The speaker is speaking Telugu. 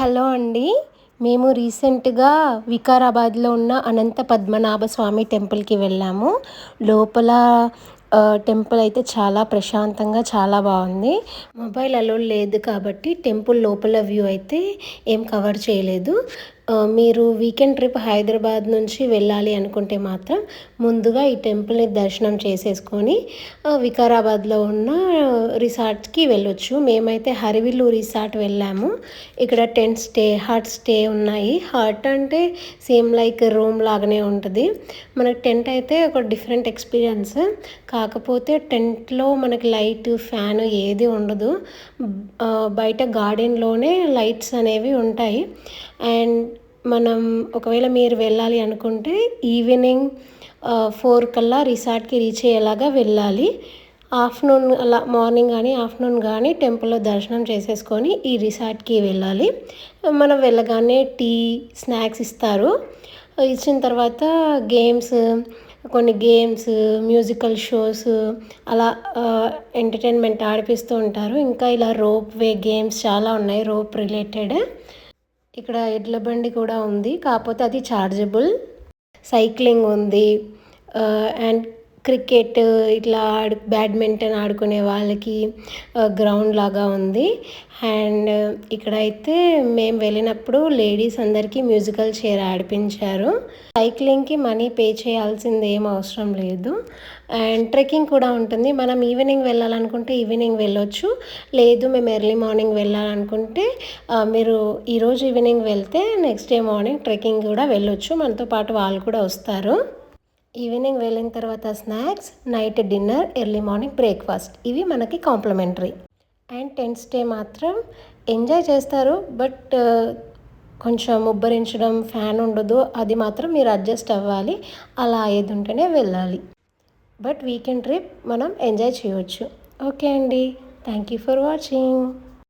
హలో అండి. మేము రీసెంట్గా వికారాబాద్లో ఉన్న అనంత పద్మనాభ స్వామి టెంపుల్కి వెళ్ళాము. లోపల టెంపుల్ అయితే చాలా ప్రశాంతంగా చాలా బాగుంది. మొబైల్ అలో లేదు కాబట్టి టెంపుల్ లోపల వ్యూ అయితే ఏం కవర్ చేయలేదు. మీరు వీకెండ్ ట్రిప్ హైదరాబాద్ నుంచి వెళ్ళాలి అనుకుంటే మాత్రం ముందుగా ఈ టెంపుల్ని దర్శనం చేసేసుకొని వికారాబాద్లో ఉన్న రిసార్ట్స్కి వెళ్ళొచ్చు. మేమైతే హరివిల్లు రిసార్ట్ వెళ్ళాము. ఇక్కడ టెంట్ స్టే హాట్ స్టే ఉన్నాయి. హాట్ అంటే సేమ్ లైక్ రూమ్ లాగానే ఉంటుంది. మనకు టెంట్ అయితే ఒక డిఫరెంట్ ఎక్స్పీరియన్స్. కాకపోతే టెంట్లో మనకి లైట్ ఫ్యాన్ ఏది ఉండదు. బయట గార్డెన్లోనే లైట్స్ అనేవి ఉంటాయి. అండ్ మనం ఒకవేళ మీరు వెళ్ళాలి అనుకుంటే ఈవినింగ్ ఫోర్ కల్లా రిసార్ట్కి రీచ్ అయ్యేలాగా వెళ్ళాలి. ఆఫ్టర్నూన్ అలా మార్నింగ్ కానీ ఆఫ్టర్నూన్ కానీ టెంపుల్లో దర్శనం చేసేసుకొని ఈ రిసార్ట్కి వెళ్ళాలి. మనం వెళ్ళగానే టీ స్నాక్స్ ఇస్తారు. ఇచ్చిన తర్వాత గేమ్స్ కొన్ని గేమ్స్ మ్యూజికల్ షోస్ అలా ఎంటర్టైన్మెంట్ ఆడిపిస్తూ ఉంటారు. ఇంకా ఇలా రోప్ వే గేమ్స్ చాలా ఉన్నాయి రోప్ రిలేటెడ్. ఇక్కడ ఎడ్ల బండి కూడా ఉంది. కాకపోతే అది చార్జబుల్. సైక్లింగ్ ఉంది. అండ్ క్రికెట్ ఇట్లా ఆడు బ్యాడ్మింటన్ ఆడుకునే వాళ్ళకి గ్రౌండ్ లాగా ఉంది. అండ్ ఇక్కడైతే మేము వెళ్ళినప్పుడు లేడీస్ అందరికీ మ్యూజికల్ చైర్ ఆడిపించారు. సైక్లింగ్కి మనీ పే చేయాల్సింది ఏం అవసరం లేదు. అండ్ ట్రెక్కింగ్ కూడా ఉంటుంది. మనం ఈవినింగ్ వెళ్ళాలనుకుంటే ఈవినింగ్ వెళ్ళొచ్చు. లేదు మేము ఎర్లీ మార్నింగ్ వెళ్ళాలనుకుంటే మీరు ఈరోజు ఈవినింగ్ వెళ్తే నెక్స్ట్ డే మార్నింగ్ ట్రెక్కింగ్ కూడా వెళ్ళొచ్చు. మనతో పాటు వాళ్ళు కూడా వస్తారు. ఈవినింగ్ వెళ్ళిన తర్వాత snacks night dinner early morning breakfast. ఇవి మనకి కాంప్లిమెంటరీ. అండ్ టెంట్ స్టే మాత్రం ఎంజాయ్ చేస్తారు బట్ కొంచెం ఉబ్బరించడం ఫ్యాన్ ఉండదు అది మాత్రం మీరు అడ్జస్ట్ అవ్వాలి. అలా ఏది ఉంటేనే వెళ్ళాలి. బట్ వీకెండ్ ట్రిప్ మనం ఎంజాయ్ చేయవచ్చు ఓకే అండి. Thank you for watching.